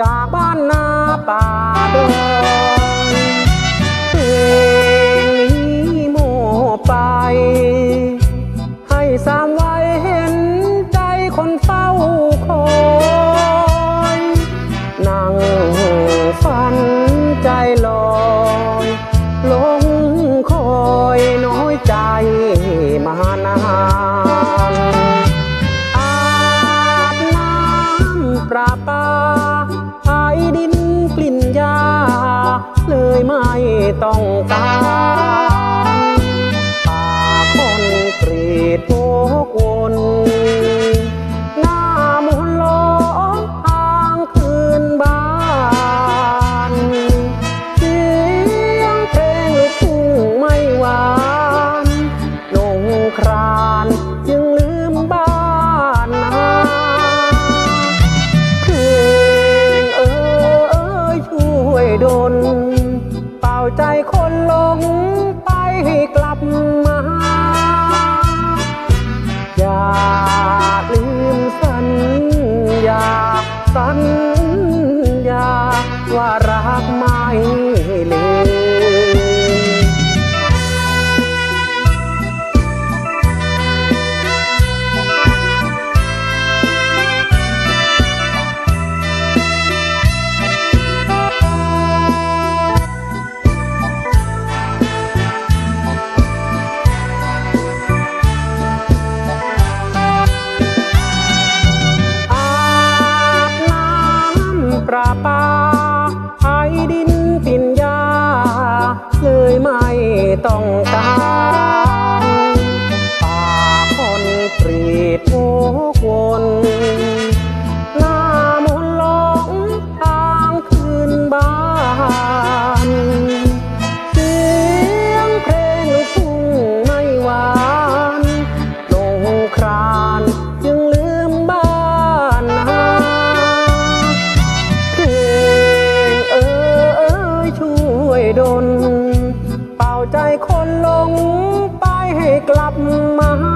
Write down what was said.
ดอยเพลงนี้โมไป ให้สามไว้เห็นใจคนเฝ้าคอยนั่งฝันใจลอยหลงคอยน้อยใจมานานอาบน้ำประปา ต้องการ คนหลงไปกลับมา อย่าลืมสัญญาสัญญาว่ารักไม่เลืม ต้องการ คนหลงไปให้กลับมา